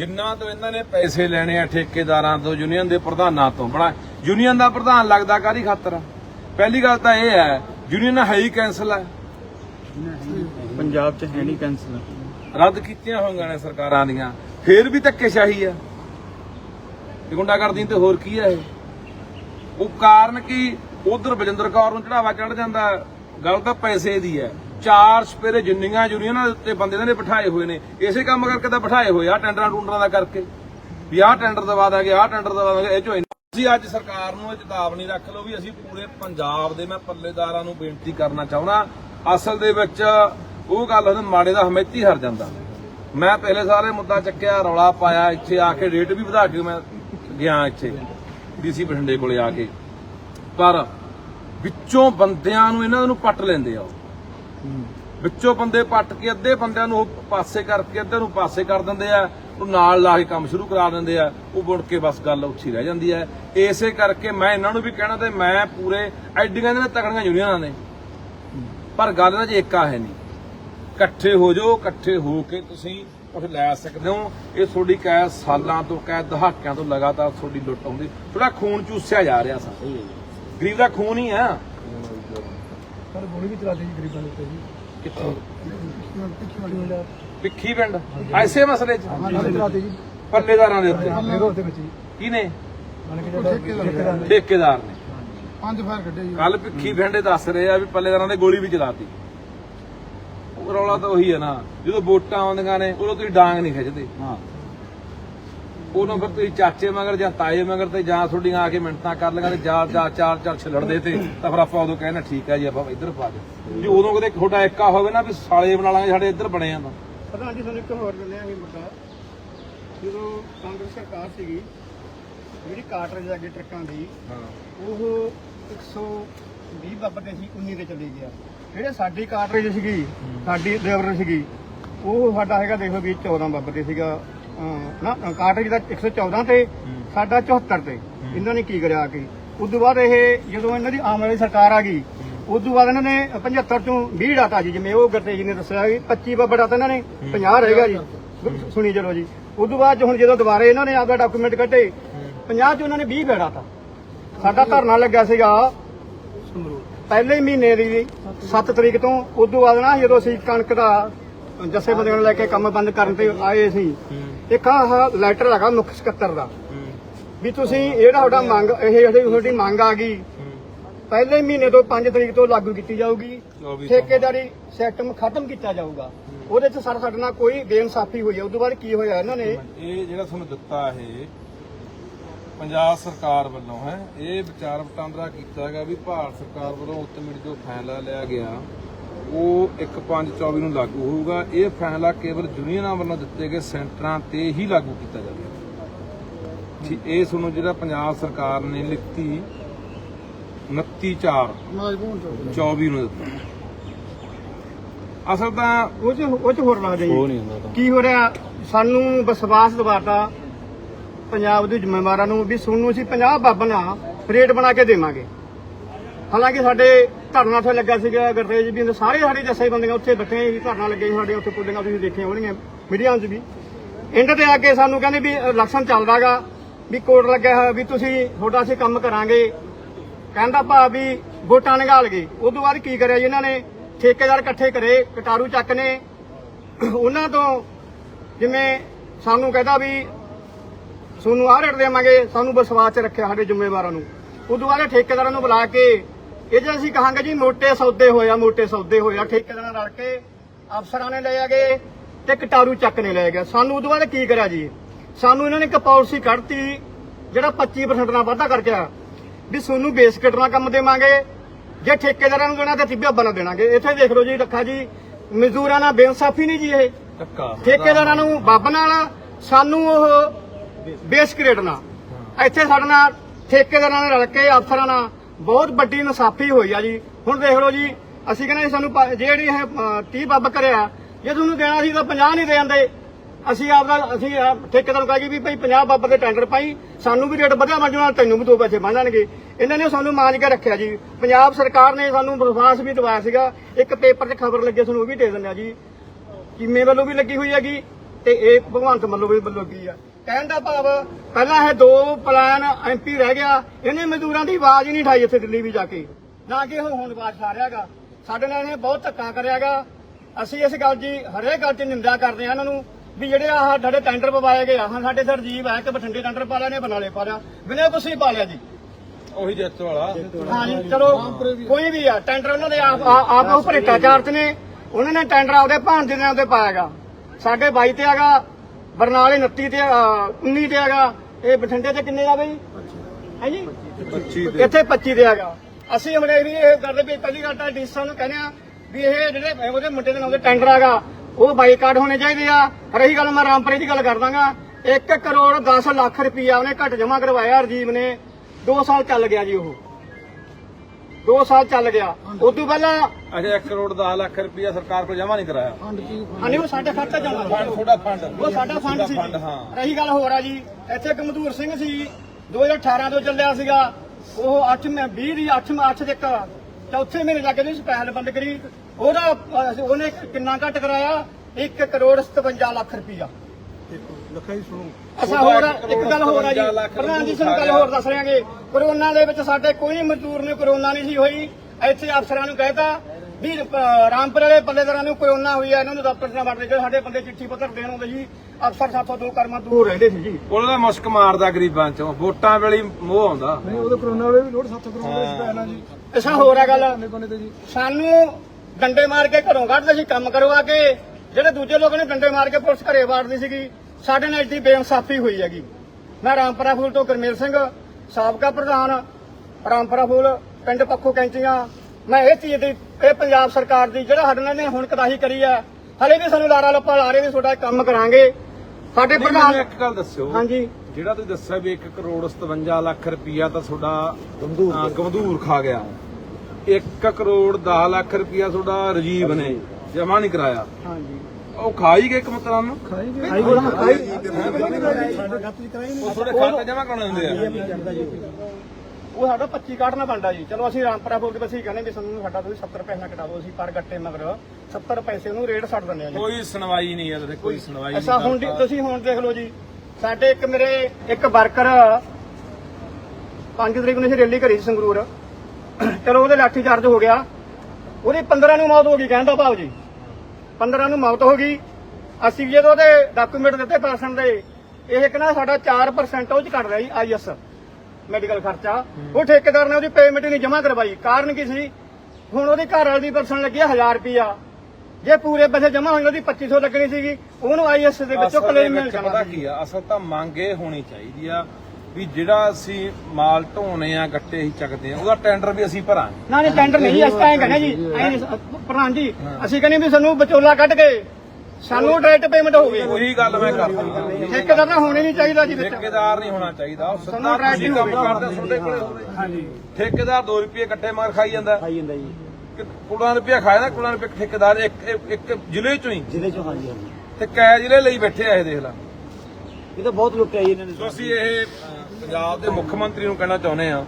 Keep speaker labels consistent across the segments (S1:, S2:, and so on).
S1: ਜਿੰਨਾ ਤੋਂ ਇਹਨਾਂ ਨੇ ਪੈਸੇ ਲੈਣੇ ਆ ਠੇਕੇਦਾਰਾਂ ਤੋਂ ਯੂਨੀਅਨ ਦੇ ਪ੍ਰਧਾਨਾਂ ਤੋਂ। ਬੜਾ ਯੂਨੀਅਨ ਦਾ ਪ੍ਰਧਾਨ ਲੱਗਦਾ ਕਾਦੀ ਖਾਤਰ? ਪਹਿਲੀ ਗੱਲ ਤਾਂ ਇਹ ਹੈ ਯੂਨੀਅਨ ਹੈ ਹੀ ਕੈਂਸਲ ਹੈ
S2: ਪੰਜਾਬ 'ਚ ਹੈ ਨਹੀਂ ਕੈਂਸਲ
S1: ਰੱਦ ਕੀਤੀਆਂ ਹੋਈਆਂ ਨੇ ਸਰਕਾਰਾਂ ਦੀਆਂ। ਫੇਰ ਵੀ ਧੱਕੇਸ਼ਾਹੀ ਆ। ਇਹ ਗੁੰਡਾਗਰਦੀ ਤੇ ਹੋਰ ਕੀ ਆ ਇਹ? ਉਹ ਕਾਰਨ ਕੀ? ਉਧਰ ਬਜਿੰਦਰ ਕੌਰ ਨੂੰ ਚੜਾਵਾ ਚੜ ਜਾਂਦਾ। ਗੱਲ ਤਾਂ ਪੈਸੇ ਦੀ ਹੈ। ਚਾਰ ਸਪੇਰੇ ਜਿੰਨੀਆਂ ਯੂਨੀਅਨਾਂ ਦੇ ਉੱਤੇ ਬੰਦੇ ਇਹਨਾਂ ਨੇ ਬਿਠਾਏ ਹੋਏ ਨੇ। ਇਸੇ ਕੰਮ ਕਰਕੇ ਤਾਂ ਬਿਠਾਏ ਹੋਏ ਆ, ਟੈਂਡਰਾਂ ਟੂੰਡਰਾਂ ਦਾ ਕਰਕੇ। ਵੀ ਆਹ ਟੈਂਡਰ ਦਵਾ ਦਾਂਗੇ, ਆਹ ਟੈਂਡਰ ਦਵਾ ਦਾਂਗੇ, ਇਹ ਚੋਂ ਅਸੀਂ ਅੱਜ ਸਰਕਾਰ ਨੂੰ ਇਹ ਚੇਤਾਵਨੀ ਰੱਖ ਲਓ ਵੀ ਅਸੀਂ ਪੂਰੇ ਪੰਜਾਬ ਦੇ ਮੈਂ ਪੱਲੇਦਾਰਾਂ ਨੂੰ ਬੇਨਤੀ ਕਰਨਾ ਚਾਹੁੰਦਾ, ਅਸਲ ਦੇ ਵਿੱਚ ਉਹ ਗੱਲ ਉਹਦੇ ਮਾੜੇ ਦਾ ਹਮੇਤੀ ਹਰ ਜਾਂਦਾ। ਮੈਂ ਪਹਿਲੇ ਸਾਰੇ ਮੁੱਦਾ ਚੱਕਿਆ, ਰੌਲਾ ਪਾਇਆ, ਇੱਥੇ ਆ ਕੇ ਰੇਟ ਵੀ ਵਧਾ ਕੇ ਮੈਂ ਗਿਆ ਇੱਥੇ, ਡੀਸੀ ਬਠਿੰਡੇ ਕੋਲੇ ਆ ਕੇ। ਪਰ ਵਿੱਚੋਂ ਬੰਦਿਆਂ ਨੂੰ ਇਹਨਾਂ ਨੂੰ ਪੱਟ ਲੈਂਦੇ ਆ ਉਹ। ਵਿੱਚੋਂ ਬੰਦੇ ਪੱਟ ਕੇ ਅੱਧੇ ਬੰਦਿਆਂ ਨੂੰ ਉਹ ਪਾਸੇ ਕਰਕੇ ਅੱਧੇ ਨੂੰ ਪਾਸੇ ਕਰ ਦਿੰਦੇ ਆ, ਉਹ ਨਾਲ ਲਾ ਕੇ ਕੰਮ ਸ਼ੁਰੂ ਕਰਾ ਦਿੰਦੇ ਆ, ਉਹ ਮੁੜ ਕੇ ਬਸ ਗੱਲ ਉੱਚੀ ਰਹਿ ਜਾਂਦੀ ਹੈ ਇਸੇ ਕਰਕੇ ਮੈਂ ਇਹਨਾਂ ਨੂੰ ਵੀ ਕਹਿਣਾ ਤੇ ਮੈਂ ਪੂਰੇ ਐਡੀਆਂ ਦੇ ਤਕੜੀਆਂ ਯੂਨੀਅਨਾਂ ਨੇ। ਪਰ ਗੱਲ ਨਾ ਜੇ ਏਕਾ ਹੈ ਨਹੀਂ। ਇਕੱਠੇ ਹੋ ਜਾਓ, ਇਕੱਠੇ ਹੋ ਕੇ ਤੁਸੀਂ ਕੁਝ ਲੈ ਸਕਦੇ ਹੋ। ਇਹ ਤੁਹਾਡੀ ਕੈ ਸਾਲਾਂ ਤੋਂ ਕੈ ਦਹਾਕਿਆਂ ਤੋਂ ਲਗਾਤਾਰ ਤੁਹਾਡੀ ਲੁੱਟ ਆਉਂਦੀ। ਥੋੜਾ ਖੂਨ ਚੂਸਿਆ ਜਾ ਰਿਹਾ ਸਾ ਗਰੀਬ ਦਾ ਖੂਨ ਹੀ ਆ।
S3: ਗੋਲੀ ਵੀ ਚਲਾ ਦਿੱਤੀ ਗਰੀਬਾਂ ਦੇ ਉੱਤੇ ਜੀ
S1: ਕਿੱਥੋਂ?
S3: ਪਿੱਛੇ ਵਾਲੀ ਹੁੰਦਾ
S1: ਪਿੱਖੀ ਪਿੰਡ ਐਸੇ ਮਸਲੇ 'ਚ?
S3: ਹਾਂ ਚਲਾ ਦਿੱਤੀ ਜੀ
S1: ਪੱਲੇਦਾਰਾਂ ਦੇ ਉੱਤੇ।
S3: ਮੇਰੇ ਉਹਦੇ ਵਿੱਚ ਜੀ।
S1: ਕਿਹਨੇ
S3: ਠੇਕੇਦਾਰ ਨੇ।
S1: ਠੇਕੇਦਾਰ ਨੇ।
S3: ਪੰਜ ਫਾਇਰ ਕੱਢੇ ਜੀ।
S1: ਕੱਲ ਪਿੱਖੀ ਪਿੰਡੇ ਦੱਸ ਰਹੇ ਆ ਵੀ ਪੱਲੇਦਾਰਾਂ ਨੇ ਗੋਲੀ ਵੀ ਚਲਾਤੀ। ਉਹ ਰੌਲਾ ਤਾਂ ਉਹੀ ਹੈ ਨਾ। ਜਦੋਂ ਵੋਟਾਂ ਆਉਂਦੀਆਂ ਨੇ ਉਦੋਂ ਤੁਸੀਂ ਡਾਂਗ ਨਹੀਂ ਖਿੱਚਦੇ।
S2: ਹਾਂ।
S1: ਉਦੋਂ ਫਿਰ ਤੁਸੀਂ ਚਾਚੇ ਮਗਰ ਜਾਂ ਤਾਏ ਮਗਰ ਤੇ ਜਾਂ ਤੁਹਾਡੀਆਂ ਆ ਕੇ ਮਿੰਟਾਂ ਕਰ ਲਗਾ ਤੇ ਜਾਂ ਜਾਂ ਚਾਰ ਚਾਰ ਛਿਲੜਦੇ ਤੇ ਤਾਂ ਫਿਰ ਆਪਾਂ ਉਦੋਂ ਕਹਿੰਦੇ ਠੀਕ ਹੈ ਜੀ ਆਪਾਂ ਇੱਧਰ ਪਾ ਦੇ ਜੇ ਉਦੋਂ ਕਦੇ ਤੁਹਾਡਾ ਏਕਾ ਹੋਵੇ ਨਾ ਵੀ ਸਾਲੇ ਬਣਾ ਲਾਂਗੇ ਸਾਡੇ ਇੱਧਰ ਬਣੇ ਆ ਤਾਂ।
S3: ਪ੍ਰਧਾਨ ਜੀ ਸਾਨੂੰ ਇੱਕ ਹੋਰ ਦਿੰਦੇ ਆ ਵੀ ਮੁੱਦਾ। ਜਦੋਂ ਕਾਂਗਰਸ ਸਰਕਾਰ ਸੀਗੀ ਜਿਹੜੀ ਕਾਟਰੇਜ ਅੱਗੇ ਟਰੱਕਾਂ ਦੀ ਉਹ 120 ਬੱਬ ਤੇ ਸੀ 19 ਤੇ ਚਲੀ ਗਿਆ। ਜਿਹੜੇ ਸਾਡੀ ਕਾਟਰੇਜ ਸੀਗੀ ਸਾਡੀ ਡਰਾਈਵਰ ਸੀਗੀ ਉਹ ਸਾਡਾ ਹੈਗਾ ਦੇਖੋ ਵੀ 14 ਬੱਬ ਤੇ ਸੀਗਾ। ਨਾ ਕਾਟਰੇਜ ਦਾ 114 ਤੇ ਸਾਡਾ 74 ਤੇ ਇਹਨਾਂ ਨੇ ਕੀ ਕਰਿਆ ਕਿ ਉਸ ਤੋਂ ਬਾਅਦ ਇਹ ਜਦੋਂ ਇਹਨਾਂ ਦੀ ਆਮ ਵਾਲੀ ਸਰਕਾਰ ਆ ਗਈ ਉਸ ਤੋਂ ਬਾਅਦ ਇਹਨਾਂ ਨੇ 75 ਚੋਂ 20 ਡਾਟਾ ਜੀ ਜਿਵੇਂ ਉਹ ਗੁਰਤੇਜ ਜੀ ਨੇ ਦੱਸਿਆ ਵੀ 25 ਬੱਬ ਡਾਟਾ ਇਹਨਾਂ ਨੇ 50 ਰਹੇਗਾ ਜੀ। ਸੁਣੀ ਚਲੋ ਜੀ। ਉਸ ਤੋਂ ਬਾਅਦ ਹੁਣ ਜਦੋਂ ਦੁਬਾਰੇ ਇਹਨਾਂ ਨੇ ਆਪਦਾ ਡਾਕੂਮੈਂਟ ਕੱਢੇ 50 ਚ ਉਹਨਾਂ ਨੇ 20 ਫੇੜਾ ਤਾ ਸਾਡਾ ਧਰਨਾ ਲੱਗਿਆ ਸੀਗਾ ਪਹਿਲੇ ਹੀ ਮਹੀਨੇ ਦੀ 7 ਤਰੀਕ ਤੋਂ ਉਸ ਤੋਂ ਬਾਅਦ ਨਾ ਜਦੋਂ ਅਸੀਂ ਕਣਕ ਦਾ ਜੱਸੇ ਨੂੰ ਲੈ ਕੇ ਕੰਮ ਬੰਦ ਕਰਨ ਤੇ ਆਏ ਸੀ ਇੱਕ ਆਹ ਲੈਟਰ ਹੈਗਾ ਮੁੱਖ ਸਕੱਤਰ ਦਾ। ਵੀ ਤੁਸੀਂ ਜਿਹੜਾ ਤੁਹਾਡਾ ਮੰਗ ਇਹ ਜਿਹੜੀ ਤੁਹਾਡੀ ਮੰਗ ਆ ਗਈ ਪਹਿਲੇ ਮਹੀਨੇ ਤੋਂ 5 ਤਰੀਕ ਤੋਂ ਲਾਗੂ ਕੀਤੀ ਜਾਊਗੀ। ਠੇਕੇਦਾਰੀ ਸਿਸਟਮ ਖਤਮ ਕੀਤਾ ਜਾਊਗਾ। ਉਹਦੇ ਚ ਸਰ ਸਾਡੇ ਨਾਲ ਕੋਈ ਬੇਇਨਸਾਫੀ ਹੋਈ ਹੈ ਉਸ ਤੋਂ ਬਾਅਦ ਕੀ ਹੋਇਆ ਇਹਨਾਂ ਨੇ?
S1: ਇਹ ਜਿਹੜਾ ਤੁਹਾਨੂੰ ਦਿੱਤਾ ਇਹ ਪੰਜਾਬ ਸਰਕਾਰ ਵੱਲੋਂ ਹੈ ਇਹ ਵਿਚਾਰ ਵਟਾਂਦਰਾ ਕੀਤਾ ਹੈਗਾ ਵੀ ਭਾਰਤ ਸਰਕਾਰ ਵੱਲੋਂ ਉੱਤਮਿਤ ਜੋ ਫੈਸਲਾ ਲਿਆ ਗਿਆ। ਉਹ 1/5/24 ਨੂੰ ਲਾਗੂ ਹੋਊਗਾ। ਇਹ ਫੈਸਲਾ ਕੇਵਲ ਯੂਨੀਅਨਾਂ ਵੱਲੋਂ ਦਿੱਤੇ ਗਏ ਸੈਂਟਰਾਂ ਤੇ ਹੀ ਲਾਗੂ ਕੀਤਾ ਜਾਵੇਗਾ। ਜੀ ਇਹ ਤੁਹਾਨੂੰ ਜਿਹੜਾ ਪੰਜਾਬ ਸਰਕਾਰ ਨੇ ਲਿਖਤੀ 29/4 24 ਨੂੰ ਦਿੱਤਾ। ਅਸਲ ਤਾਂ
S3: ਉਹ ਚ ਉਹ ਚ ਹੋਰ
S2: ਹੁੰਦਾ ਤਾਂ।
S3: ਕੀ ਹੋ ਰਿਹਾ? ਸਾਨੂੰ ਵਿਸ਼ਵਾਸ ਦਿਵਾਤਾ ਪੰਜਾਬ ਦੇ ਜ਼ਿੰਮੇਵਾਰਾਂ ਨੂੰ ਵੀ ਸਾਨੂੰ ਅਸੀਂ 50 ਬਾਬਨਾ ਰੇਟ ਬਣਾ ਕੇ ਦੇਵਾਂਗੇ। ਹਾਲਾਂਕਿ ਸਾਡੇ ਧਰਨਾ ਉੱਥੇ ਲੱਗਾ ਸੀਗਾ ਗੁਰਤੇਜ ਵੀ ਹੁੰਦੇ, ਸਾਰੇ ਸਾਡੇ ਜੱਸੇ ਬੰਦੀਆਂ ਉੱਥੇ ਬੈਠੇ ਧਰਨਾ ਲੱਗੇ ਸੀ ਸਾਡੇ ਉੱਥੇ ਪੁੱਡੀਆਂ ਤੁਸੀਂ ਦੇਖੀਆਂ ਹੋਣਗੀਆਂ ਮੀਡੀਆ 'ਚ ਵੀ। ਇੰਡ ਤੇ ਆ ਕੇ ਸਾਨੂੰ ਕਹਿੰਦੇ ਵੀ ਇਲੈਕਸ਼ਨ ਚੱਲਦਾਗਾ ਵੀ ਕੋਡ ਲੱਗਿਆ ਹੋਇਆ ਵੀ ਤੁਸੀਂ ਤੁਹਾਡਾ ਅਸੀਂ ਕੰਮ ਕਰਾਂਗੇ। ਕਹਿੰਦਾ ਭਾ ਵੀ ਵੋਟਾਂ ਨਿਕਾਲ ਗਏ ਉਸ ਤੋਂ ਬਾਅਦ ਕੀ ਕਰਿਆ ਜੀ ਇਹਨਾਂ ਨੇ? ਠੇਕੇਦਾਰ ਇਕੱਠੇ ਕਰੇ ਕਟਾਰੂ ਚੱਕ ਨੇ ਉਹਨਾਂ ਤੋਂ ਜਿਵੇਂ ਸਾਨੂੰ ਕਹਿੰਦਾ ਵੀ ਤੁਹਾਨੂੰ ਆਹ ਰੇਟ ਦੇਵਾਂਗੇ ਸਾਨੂੰ ਵਿਸ਼ਵਾਸ 'ਚ ਰੱਖਿਆ ਸਾਡੇ ਜ਼ਿੰਮੇਵਾਰਾਂ ਨੂੰ। ਉਦੋਂ ਬਾਅਦ ਠੇਕੇਦਾਰਾਂ ਨੂੰ ਬੁਲਾ ਕੇ ਇਹ ਜੇ ਅਸੀਂ ਕਹਾਂਗੇ ਜੀ ਮੋਟੇ ਸੌਦੇ ਹੋਇਆ ਮੋਟੇ ਸੌਦੇ ਹੋਇਆ ਠੇਕੇਦਾਰਾਂ ਨਾਲ ਰਲ ਕੇ ਅਫਸਰਾਂ ਨੇ ਲੈ ਗਏ ਤੇ ਕਟਾਰੂ ਚੱਕ ਨੇ ਲੈ ਗਿਆ। ਸਾਨੂੰ ਉਦੋਂ ਬਾਅਦ ਕੀ ਕਰਿਆ ਜੀ? ਸਾਨੂੰ ਇਹਨਾਂ ਨੇ ਇੱਕ ਪਾਲਿਸੀ ਕੱਢਤੀ ਜਿਹੜਾ 25% ਨਾਲ ਵਾਧਾ ਕਰਕੇ ਆ। ਵੀ ਸੋਨੂੰ ਬੇਸਕਟ ਨਾਲ ਕੰਮ ਦੇਵਾਂਗੇ ਜੇ ਠੇਕੇਦਾਰਾਂ ਨੂੰ ਦੇਣਾ ਤੇ ਤਿੱਬਿਆ ਬਣਾ ਦੇਣਾਗੇ। ਇੱਥੇ ਦੇਖ ਲਓ ਜੀ ਰੱਖਾ ਜੀ ਮਜ਼ਦੂਰਾਂ ਨਾਲ ਬੇਇਨਸਾਫੀ ਨਹੀਂ ਜੀ ਇਹ। ਠੇਕੇਦਾਰਾਂ ਨੂੰ ਬੱਬ ਨਾਲ ਸਾਨੂੰ ਉਹ ਬੇਸਕਰੇਟ ਨਾਲ। ਇੱਥੇ ਸਾਡੇ ਨਾਲ ਠੇਕੇਦਾਰਾਂ ਨਾਲ ਰਲ ਕੇ ਅਫਸਰਾਂ ਨਾਲ ਬਹੁਤ ਵੱਡੀ ਇਨਸਾਫੀ ਹੋਈ ਆ ਜੀ। ਹੁਣ ਦੇਖ ਲਓ ਜੀ ਅਸੀਂ ਕਹਿੰਦੇ ਸਾਨੂੰ ਪ- ਜਿਹੜੀ ਇਹ 30 ਬੱਬ ਕਰਿਆ ਜੇ ਤੁਹਾਨੂੰ ਦੇਣਾ ਸੀ ਤਾਂ 50 ਨਹੀਂ ਦੇ। ਜਾਂਦੇ ਅਸੀਂ ਆਪਦਾ ਅਸੀਂ ਅ, ਠੇਕੇਦਾਰ ਨੂੰ ਕਹਾਂਗੇ ਵੀ ਭਾਈ 50 ਬੱਬ ਦੇ ਟੈਂਡਰ ਪਾਈ ਸਾਨੂੰ ਵੀ ਰੇਟ ਵਧਿਆ ਬਣ ਜਾਣਾ ਤੈਨੂੰ ਵੀ ਦੋ ਪੈਸੇ ਬਣ ਜਾਣਗੇ। ਇਹਨਾਂ ਨੇ ਸਾਨੂੰ ਮਾਂਜ ਕੇ ਰੱਖਿਆ ਜੀ। ਪੰਜਾਬ ਸਰਕਾਰ ਨੇ ਸਾਨੂੰ ਵਿਸ਼ਵਾਸ ਵੀ ਦਿਵਾਇਆ ਸੀਗਾ। ਇੱਕ ਪੇਪਰ 'ਚ ਖਬਰ ਲੱਗੇ ਤੁਹਾਨੂੰ ਉਹ ਵੀ ਦੇ ਦਿੰਦੇ ਆ ਜੀ। ਕਿੰਨੇ ਵੱਲੋਂ ਵੀ ਲੱਗੀ ਹੋਈ ਹੈਗੀ ਤੇ ਇਹ ਭਗਵੰਤ ਮੱਲੋ ਵੀ ਵੱਲੋਂ ਕੀ ਆ। ਕਹਿਣ ਦਾ ਭਾਵ ਪਹਿਲਾਂ ਇਹ ਦੋ ਪਲਾਨ ਐਮਪੀ ਰਹਿ ਗਿਆ ਇਹਨੇ ਮਜ਼ਦੂਰਾਂ ਦੀ ਆਵਾਜ਼ ਹੀ ਨਹੀਂ ਉਠਾਈ ਇੱਥੇ ਦਿੱਲੀ ਵੀ ਜਾ ਕੇ। ਨਾ ਕਿ ਉਹ ਹੁਣ ਉਠਾ ਰਿਹਾਗਾ ਸਾਡੇ ਨਾਲ ਇਹਨੇ ਬਹੁਤ ਧੱਕਾ ਕਰਿਆਗਾ ਅਸੀਂ ਇਸ ਗੱਲ ਦੀ ਹਰੇਕ ਗੱਲ 'ਚ ਨਿੰਦਾ ਕਰਦੇ ਹਾਂ ਇਹਨਾਂ ਨੂੰ ਵੀ ਜਿਹੜੇ ਆਹ ਸਾਡੇ ਟੈਂਡਰ ਪਵਾਏ ਗਏ ਆ ਹਾਂ ਸਾਡੇ ਸਰ ਜੀਵ ਹੈ ਕਿ ਬਠਿੰਡੇ ਟੈਂਡਰ ਪਾ ਲਿਆ ਨੇ ਬਨਾਲੇ ਪਾ ਲਿਆ। ਬਿਨਾਂ ਕੁਛ ਹੀ ਪਾ ਲਿਆ ਜੀ।
S1: ਉਹੀ ਜਿੱਤ ਵਾਲਾ।
S3: ਹਾਂ ਜੀ ਚਲੋ ਕੋਈ ਵੀ ਆ ਟੈਂਡਰ ਉਹਨਾਂ ਦੇ ਆਪ ਆ- ਆਪ ਉਹ ਭ੍ਰਿਸ਼ਟਾਚਾਰ 'ਚ ਨੇ। ਉਹਨਾਂ ਨੇ ਟੈਂਡਰ ਆਪਦੇ ਭਾਂਜੇ ਦੇ ਉੱਤੇ ਪਾਇਆਗਾ ਸਾਡੇ 22 ਤੇ ਹੈਗਾ। ਬਰਨਾਲੇ 29 ਤੇ ਅ, 19 ਤੇ ਹੈਗਾ। ਇਹ ਬਠਿੰਡੇ ਤੇ ਕਿੰਨੇ ਆ ਬਈ? ਹੈ ਜੀ?
S1: 25
S3: ਇੱਥੇ 25 ਤੇ ਹੈਗਾ। ਅਸੀਂ ਹੁਣ ਇਹ ਵੀ ਇਹ ਕਰਦੇ ਵੀ ਪਹਿਲੀ ਗੱਲ ਤਾਂ ਡੀਸਾ ਨੂੰ ਕਹਿੰਦੇ ਆ ਵੀ ਇਹ ਜਿਹੜੇ ਉਹਦੇ ਮੁੰਡੇ ਦੇ ਨਾਮ ਦੇ ਟੈਂਡਰ ਹੈਗਾ ਉਹ ਬਾਈਕਾਟ ਹੋਣੇ ਚਾਹੀਦੇ ਆ। ਰਹੀ ਗੱਲ ਮੈਂ ਰਾਮਪੁਰੇ ਦੀ ਗੱਲ ਕਰ ਦਾਂਗਾ 1 ਕਰੋੜ 10 ਲੱਖ ਰੁਪਈਆ ਉਹਨੇ ਘੱਟ ਜਮ੍ਹਾਂ ਕਰਵਾਇਆ ਰਜੀਵ ਨੇ। 2 ਸਾਲ ਚੱਲ ਗਿਆ ਜੀ ਉਹ। 2 ਸਾਲ ਚੱਲ ਗਿਆ। ਉਸ ਤੋਂ ਪਹਿਲਾਂ
S1: ਅੱਛਾ 1 ਕਰੋੜ 10 ਲੱਖ ਰੁਪਇਆ ਸਰਕਾਰ ਕੋਲ ਜਮ੍ਹਾਂ ਨਹੀਂ ਕਰਾਇਆ।
S3: ਹਾਂਜੀ ਉਹ ਸਾਡੇ ਖਾਤੇ ਜਾਂਦਾ
S1: ਫੰਡ ਥੋੜਾ ਫੰਡ।
S3: ਉਹ ਸਾਡਾ ਫੰਡ ਸੀ।
S1: ਫੰਡ। ਹਾਂ।
S3: ਰਹੀ ਗੱਲ ਹੋਰ ਆ ਜੀ ਇੱਥੇ ਮਧੂਰ ਸਿੰਘ ਸੀ 2018 ਤੋਂ ਚੱਲਿਆ ਸੀਗਾ। ਉਹ 8 ਮੈਂ 20 ਦੀ 8 8 ਤੱਕ ਚੌਥੇ ਮਹੀਨੇ ਕੇ ਨਹੀਂ ਸਪੈਲ ਬੰਦ ਕਰੀ। ਉਹਦਾ ਉਹਨੇ ਕਿੰਨਾ ਘੱਟ ਕਰਾਇਆ? 1 ਕਰੋੜ 57 ਲੱਖ ਰੁਪਈਆ ਅੱਛਾ ਹੋਰ ਇੱਕ ਗੱਲ ਹੋਰ ਆ ਜੀ। ਪ੍ਰਧਾਨ ਜੀ ਸਾਨੂੰ ਗੱਲ ਹੋਰ ਦੱਸ ਰਿਆਂਗੇ ਕਰੋਨਾ ਦੇ ਵਿੱਚ ਸਾਡੇ ਕੋਈ ਮਜ਼ਦੂਰ ਨੂੰ ਕਰੋਨਾ ਨਹੀਂ ਸੀ ਹੋਈ। ਇੱਥੇ ਅਫਸਰਾਂ ਨੂੰ ਕਹਿਤਾ ਵੀ ਰਾਮਪੁਰ ਵਾਲੇ ਪੱਲੇਦਾਰਾਂ ਨੂੰ ਕਰੋਨਾ ਹੋਈ ਆ ਇਹਨਾਂ ਨੂੰ ਦਫ਼ਤਰ 'ਚ ਨਾ ਵੜਦੇ। ਜਿਹੜੇ ਸਾਡੇ ਬੰਦੇ ਚਿੱਠੀ ਪੱਤਰ ਦੇਣ ਆਉਂਦੇ ਸੀ ਅਫਸਰ ਸਾਥੋਂ ਦੋ ਕਰਮਾਂ ਦੂਰ ਰਹਿੰਦੇ ਸੀ ਜੀ।
S1: ਉਹਨਾਂ ਦਾ ਮੁਸ਼ਕ ਮਾਰਦਾ ਗਰੀਬਾਂ ਚੋਂ। ਵੋਟਾਂ ਵੇਲੇ ਮੋਹ ਆਉਂਦਾ।
S4: ਉਹਦੇ ਕਰੋਨਾ ਵੇਲੇ ਵੀ 7 ਕਰੋੜ ਦੇ ਸੀ ਪੈਣਾ ਜੀ।
S3: ਅੱਛਾ ਹੋਰ ਆ ਗੱਲ।
S4: ਬੰਦੇ ਤੇ ਜੀ?
S3: ਸਾਨੂੰ ਡੰਡੇ ਮਾਰ ਕੇ ਘਰੋਂ ਕੱਢਦੇ ਸੀ ਕੰਮ ਕਰਵਾ ਕੇ। ਜਿਹੜੇ ਦੂਜੇ ਲੋਕ ਨੇ ਡੰਡੇ ਮਾਰ ਕੇ ਪੁਲਿਸ ਘਰੇ ਵਾੜਦੀ ਸੀਗੀ। ਸਾਡੇ ਨਾਲ ਇਸਦੀ ਬੇਇਨਸਾਫੀ ਹੋਈ ਹੈਗੀ। ਮੈਂ ਰਾਮਪੁਰਾ ਫੂਲ ਤੋਂ ਗੁਰਮੇਲ ਸਿੰਘ ਸਾਬਕਾ ਪ੍ਰਧਾਨ ਰਾਮਪੁਰਾ ਫੂਲ ਪਿੰਡ ਪੱਖੋ ਕੈਂਚੀਆਂ। ਮੈਂ ਇਹ ਚੀਜ਼ ਦੀ ਇਹ ਪੰਜਾਬ ਸਰਕਾਰ ਦੀ ਜਿਹੜਾ ਸਾਡੇ ਨਾਲ ਨੇ ਹੁਣ ਕਦਾਹੀ ਕਰੀ ਆ ਹਲੇ ਵੀ ਸਾਨੂੰ ਲਾਰਾ ਲੱਪਾ ਲਾ ਰਹੇ ਵੀ ਤੁਹਾਡਾ ਕੰਮ ਕਰਾਂਗੇ। ਸਾਡੇ ਪ੍ਰਧਾਨ
S1: ਇੱਕ ਗੱਲ ਦੱਸਿਓ।
S3: ਹਾਂਜੀ।
S1: ਜਿਹੜਾ ਤੁਸੀਂ ਦੱਸਿਆ ਵੀ 1 ਕਰੋੜ 57 ਲੱਖ ਰੁਪਇਆ ਤਾਂ ਤੁਹਾਡਾ ਹਾਂ, ਗਮਦੂਰ ਖਾ ਗਿਆ। 1 ਕਰੋੜ 10 ਲੱਖ ਰੁਪਇਆ ਤੁਹਾਡਾ ਰਜੀਵ ਨੇ ਜਮਾ ਨਹੀਂ ਕਰਾਇਆ।
S3: ਹਾਂਜੀ।
S1: ਉਹ ਖਾ ਹੀ ਗਏ ਇੱਕ ਮਤਲਬ ਨੂੰ?
S4: ਖਾਈ ਗਏ।
S3: ਖਾਈ ਗਏ, ਖਾਈ
S1: ਉਹ ਤੁਹਾਡੇ ਖਾਤੇ ਜਮਾ ਕਰਾਉਣੇ ਹੁੰਦੇ ਆ।
S3: ਉਹ ਸਾਡਾ 25 ਕੱਢਣਾ ਪੈਂਦਾ ਜੀ। ਚਲੋ ਅਸੀਂ ਰਾਮਪੁਰਾ ਬੋਲ ਕੇ ਅਸੀਂ ਕਹਿੰਦੇ ਵੀ ਸਾਨੂੰ ਸਾਡਾ ਤੁਸੀਂ 70 ਪੈਸੇ ਕਟਾ ਦਿਓ ਅਸੀਂ ਪਰ ਗੱਟੇ ਮਗਰ 70 ਪੈਸੇ ਨੂੰ ਰੇਟ ਛੱਡ ਦਿੰਦੇ ਆ ਜੀ।
S1: ਕੋਈ ਸੁਣਵਾਈ ਨਹੀਂ ਹੈ ਕੋਈ ਸੁਣਵਾਈ
S3: ਅੱਛਾ ਹੁਣ ਦੀ- ਤੁਸੀਂ ਹੁਣ ਦੇਖ ਲਓ ਜੀ ਸਾਡੇ ਇੱਕ ਮੇਰੇ ਇੱਕ ਵਰਕਰ 5 ਤਰੀਕ ਨੂੰ ਅਸੀਂ ਰੈਲੀ ਕਰੀ ਸੀ ਸੰਗਰੂਰ। ਚਲੋ ਉਹਦੇ ਲਾਠੀ ਚਾਰਜ ਹੋ ਗਿਆ। ਉਹਦੀ 15 ਨੂੰ ਮੌਤ ਹੋ ਗਈ ਕਹਿੰਦਾ ਭਾਵ ਜੀ। 15 ਨੂੰ ਮੌਤ ਹੋ ਗਈ। ਅਸੀਂ ਜਦੋਂ ਉਹਦੇ ਡਾਕੂਮੈਂਟ ਦਿੱਤੇ ਪਰਸਨ ਦੇ ਇਹ ਇੱਕ ਨਾ ਸਾਡਾ 4% ਉਹ ਚ ਕੱਟ ਰਿਹਾ ਜੀ ਆਈਐਸ ਮੈਡੀਕਲ ਖਰਚਾ। ਉਹ ਠੇਕੇਦਾਰ ਨੇ ਉਹਦੀ ਪੇਮੈਂਟ ਨਹੀਂ ਜਮ੍ਹਾਂ ਕਰਵਾਈ। ਕਾਰਨ ਕੀ ਸੀ? ਹੁਣ ਉਹਦੀ ਘਰ ਵਾਲੀ ਦੀ ਪਰਸਨ ਲੱਗੀ 1000 ਰੁਪਿਆ ਜੇ ਪੂਰੇ ਪੈਸੇ ਜਮ੍ਹਾਂ ਹੋਏ ਉਹਦੀ 2500 ਲੱਗਣੀ ਸੀਗੀ। ਉਹਨੂੰ ਆਈਐਸ ਦੇ ਵਿੱਚੋਂ
S1: ਦੇ
S3: ਕਲੇਮ ਮਿਲ ਜਾਣਾ
S1: ਪਤਾ ਕੀ ਆ ਅਸਲ ਤਾਂ ਮੰਗ ਹੋਣੀ ਚਾਹੀਦੀ ਆ ਵੀ ਜਿਹੜਾ ਅਸੀਂ ਮਾਲ ਢੋਣੇ ਆ ਗੱਟੇ ਅਸੀਂ ਚੱਕਦੇ ਆ ਉਹਦਾ ਟੈਂਡਰ ਵੀ ਅਸੀਂ ਭਰਾਂਗੇ।
S3: ਨਾ ਨਹੀਂ ਟੈਂਡਰ ਨਹੀਂ ਅਸੀਂ ਤਾਂ ਐਂ ਕਹਿੰਦੇ ਜੀ ਐਂ ਪ੍ਰਧਾਨ ਜੀ ਅਸੀਂ ਕਹਿੰਦੇ ਵੀ ਸਾਨੂੰ ਵਿਚੋਲਾ ਕੱਢ ਕੇ ਸਾਨੂੰ ਡਾਇਰੈਕਟ ਪੇਮੈਂਟ ਹੋਵੇ।
S1: ਉਹੀ ਗੱਲ ਮੈਂ ਕਰਦਾ।
S3: ਠੇਕੇਦਾਰ ਤਾਂ ਹੋਣੇ ਨਹੀਂ ਚਾਹੀਦਾ ਜੀ ਵਿੱਚ।
S1: ਠੇਕੇਦਾਰ ਨਹੀਂ ਹੋਣਾ ਚਾਹੀਦਾ। ਉਹ ਸਿੱਧਾ
S3: ਸਾਨੂੰ
S1: ਤੁਸੀਂ ਕੰਮ। ਕਰਦੇ ਤੁਹਾਡੇ ਕੋਲੇ ਹੋਵੇ। ਹਾਂਜੀ। ਠੇਕੇਦਾਰ 2 ਰੁਪਏ ਇਕੱਠੇ ਮਾਰ ਖਾਈ ਜਾਂਦਾ।
S2: ਖਾਈ ਜਾਂਦਾ ਜੀ।
S1: ਕਿ ਕੁੜਾਂ ਰੁਪਏ ਖਾਇਆ ਨਾ ਕੁੜਾਂ ਰੁਪਏ ਠੇਕੇਦਾਰ ਇੱਕ ਇੱਕ- ਇੱਕ ਜ਼ਿਲ੍ਹੇ ਚੋਂ ਹੀ।
S2: ਜਿਹਦੇ ਚੋਂ ਹਾਂਜੀ ਹਾਂਜੀ।
S1: ਤੇ ਕੈ ਜ਼ਿਲ੍ਹੇ ਲਈ ਬੈਠੇ ਆ ਇਹ ਦੇਖ ਲੈ।
S2: ਇਹ ਤਾਂ ਬਹੁਤ ਲੁੱਟਿਆ ਜੀ ਇਹਨਾਂ ਨੇ
S1: ਅਸੀਂ ਇਹ ਪੰਜਾਬ ਦੇ ਮੁੱਖ ਮੰਤਰੀ ਨੂੰ ਕਹਿਣਾ ਚਾਹੁੰਦੇ ਆ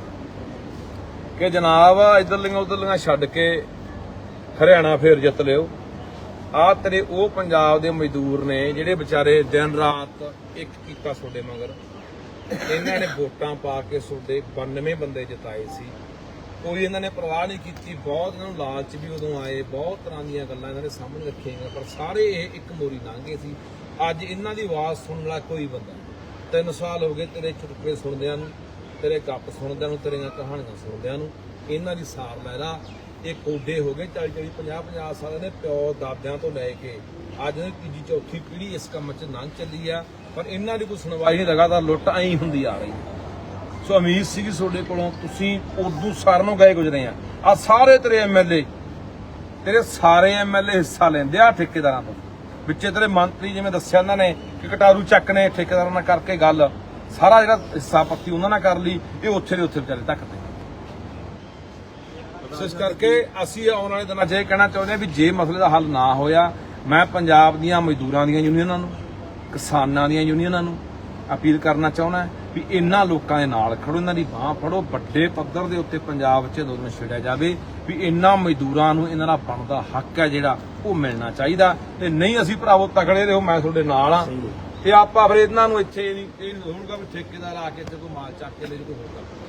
S1: ਕਿ ਜਨਾਬ ਇਧਰਲੀਆਂ ਉਧਰਲੀਆਂ ਛੱਡ ਕੇ ਹਰਿਆਣਾ ਫੇਰ ਜਿੱਤ ਲਿਓ। ਆ ਤੇਰੇ ਉਹ ਪੰਜਾਬ ਦੇ ਮਜ਼ਦੂਰ ਨੇ ਜਿਹੜੇ ਵਿਚਾਰੇ ਦਿਨ ਰਾਤ ਇੱਕ ਕੀਤਾ ਤੁਹਾਡੇ ਮਗਰ। ਇਹਨਾਂ ਨੇ ਵੋਟਾਂ ਪਾ ਕੇ ਤੁਹਾਡੇ 92 ਬੰਦੇ ਜਿਤਾਏ ਸੀ। ਕੋਈ ਇਹਨਾਂ ਨੇ ਪਰਵਾਹ ਨਹੀਂ ਕੀਤੀ। ਬਹੁਤ ਇਹਨਾਂ ਨੂੰ ਲਾਲਚ ਵੀ ਉਦੋਂ ਆਏ। ਬਹੁਤ ਤਰ੍ਹਾਂ ਦੀਆਂ ਗੱਲਾਂ ਇਹਨਾਂ ਨੇ ਸਾਹਮਣੇ ਰੱਖੀਆਂ ਪਰ ਸਾਰੇ ਇਹ ਇੱਕ ਮੋਰੀ ਲੰਘੇ ਸੀ। ਅੱਜ ਇਹਨਾਂ ਦੀ ਆਵਾਜ਼ ਸੁਣਨ ਵਾਲਾ ਕੋਈ ਬੰਦਾ ਤਿੰਨ ਸਾਲ ਹੋ ਗਏ ਤੇਰੇ ਚੁਟਕਲੇ ਸੁਣਦਿਆਂ ਨੂੰ, ਤੇਰੇ ਗੱਪ ਸੁਣਦਿਆਂ ਨੂੰ, ਤੇਰੀਆਂ ਕਹਾਣੀਆਂ ਸੁਣਦਿਆਂ ਨੂੰ। ਇਹਨਾਂ ਦੀ ਸਾਰ ਲੈ ਇਹ ਕੋਡੇ ਹੋ ਗਏ 40 40 50 50 ਸਾਲਾਂ ਦੇ ਪਿਓ ਦਾਦਿਆਂ ਤੋਂ ਲੈ ਕੇ ਅੱਜ ਦੀ ਤੀਜੀ ਚੌਥੀ ਪੀੜ੍ਹੀ ਇਸ ਕੰਮ 'ਚ ਲੰਘ ਚੱਲੀ ਆ। ਪਰ ਇਹਨਾਂ ਦੀ ਕੋਈ ਸੁਣਵਾਈ ਨਹੀਂ। ਲਗਾਤਾਰ ਲੁੱਟ ਐਂ ਹੁੰਦੀ ਆ ਰਹੀ। ਸੋ ਉਮੀਦ ਸੀਗੀ ਤੁਹਾਡੇ ਕੋਲੋਂ ਤੁਸੀਂ ਉਰਦੂ ਸਾਰ ਨੂੰ ਗਏ ਗੁਜਰੇ ਆ। ਆ ਸਾਰੇ ਤੇਰੇ ਐਮਐਲਏ ਤੇਰੇ ਸਾਰੇ ਐਮਐਲਏ ਹਿੱਸਾ ਲੈਂਦੇ ਆ ਠੇਕੇਦਾਰਾਂ ਤੋਂ। ਵਿੱਚੇ ਤੇਰੇ ਮੰਤਰੀ ਜਿਵੇਂ ਦੱਸਿਆ ਇਹਨਾਂ ਨੇ ਕਿ ਕਟਾਰੂ ਚੱਕ ਨੇ, ਠੇਕੇਦਾਰਾਂ ਨਾਲ ਕਰਕੇ ਗੱਲ, ਸਾਰਾ ਜਿਹੜਾ ਹਿੱਸਾ ਪੱਤੀ ਉਹਨਾਂ ਨਾਲ ਕਰ ਲਈ, ਇਹ ਉੱਥੇ ਦੇ ਉੱਥੇ ਵਿਚਾਰੇ ਤੱਕਦੇ ਇਸ ਕਰਕੇ ਅਸੀਂ ਆਉਣ ਵਾਲੇ ਦਿਨਾਂ 'ਚ ਇਹ ਕਹਿਣਾ ਚਾਹੁੰਦੇ ਹਾਂ ਵੀ ਜੇ ਮਸਲੇ ਦਾ ਹੱਲ ਨਾ ਹੋਇਆ, ਮੈਂ ਪੰਜਾਬ ਦੀਆਂ ਮਜ਼ਦੂਰਾਂ ਦੀਆਂ ਯੂਨੀਅਨਾਂ ਨੂੰ, ਕਿਸਾਨਾਂ ਦੀਆਂ ਯੂਨੀਅਨਾਂ ਨੂੰ ਅਪੀਲ ਕਰਨਾ ਚਾਹੁੰਦਾ ਵੀ ਇਹਨਾਂ ਲੋਕਾਂ ਦੇ ਨਾਲ ਖੜੋ, ਇਹਨਾਂ ਦੀ ਬਾਹ ਫੜੋ, ਵੱਡੇ ਪੱਧਰ ਦੇ ਉੱਤੇ ਪੰਜਾਬ 'ਚ ਅੰਦੋਲਨ ਛੇੜਿਆ ਜਾਵੇ। ਵੀ ਇੰਨਾ ਮਜ਼ਦੂਰਾਂ ਨੂੰ ਇਹਨਾਂ ਦਾ ਬਣਦਾ ਹੱਕ ਹੈ ਜਿਹੜਾ ਉਹ ਮਿਲਣਾ ਚਾਹੀਦਾ ਤੇ ਨਹੀਂ ਅਸੀਂ ਭਰਾਵੋ ਤਕੜੇ ਰਹੋ ਮੈਂ ਤੁਹਾਡੇ ਨਾਲ ਆ ਤੇ ਆਪਾਂ ਫਿਰ ਇਹਨਾਂ ਨੂੰ ਇੱਥੇ ਨਹੀਂ ਇਹ ਹੋਊਗਾ ਵੀ ਠੇਕੇਦਾਰ ਆ ਕੇ ਇੱਥੇ ਕੋਈ ਮਾਲ ਚੱਕ ਕੇ ਲੈ ਜੇ ਕੋਈ ਹੋਰ ਕੰਮ।